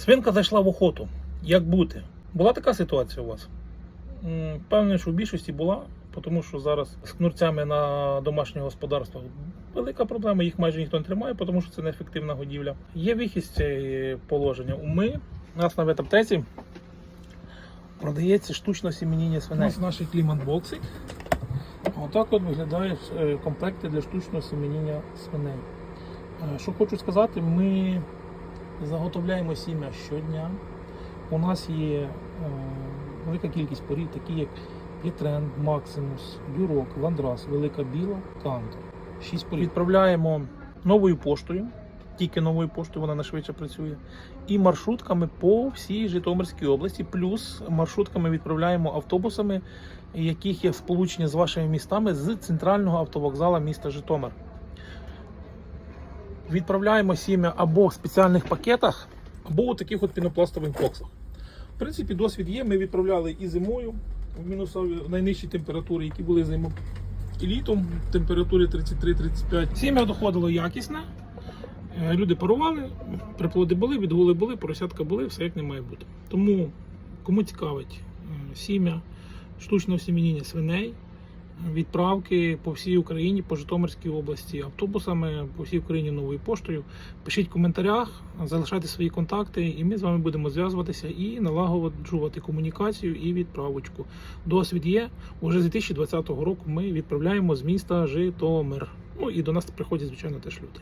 Свинка зайшла в охоту. Як бути? Була така ситуація у вас? М, Певно, що в більшості була, тому що зараз з кнурцями на домашніх господарствах велика проблема, їх майже ніхто не тримає, тому що це неефективна годівля. Є вихід з цієї положення. Ми, у нас на ветаптеці продається штучне сім'яніння свиней. Ось наші клімат-бокси. Отак от виглядають е, комплекти для штучного семеніння свиней. Е, Що хочу сказати, ми заготовляємо сім'я щодня. У нас є е, велика кількість порід, такі як П'єтрен, Максимус, Дюрок, Ландрас, Велика Біла, Канто. Шість порід. Відправляємо новою поштою, тільки новою поштою вона найшвидше працює. І маршрутками по всій Житомирській області, плюс маршрутками відправляємо автобусами, яких є сполучення з вашими містами з центрального автовокзала міста Житомир. Відправляємо сім'я або в спеціальних пакетах, або у таких от пінопластових боксах. В принципі, досвід є. Ми відправляли і зимою в мінусові найнижчі температури, які були зимою, і літом в температурі 33-35. Сім'я доходило якісне. Люди парували, приплоди були, відгули були, поросятка були, все як не має бути. Тому кому цікавить е, сім'я, штучного сім'яніння свиней, відправки по всій Україні, по Житомирській області, автобусами, по всій Україні новою поштою. Пишіть в коментарях, залишайте свої контакти, і ми з вами будемо зв'язуватися і налагоджувати комунікацію і відправочку. Досвід є. Уже з 2020 року ми відправляємо з міста Житомир. Ну і до нас приходять, звичайно, теж люди.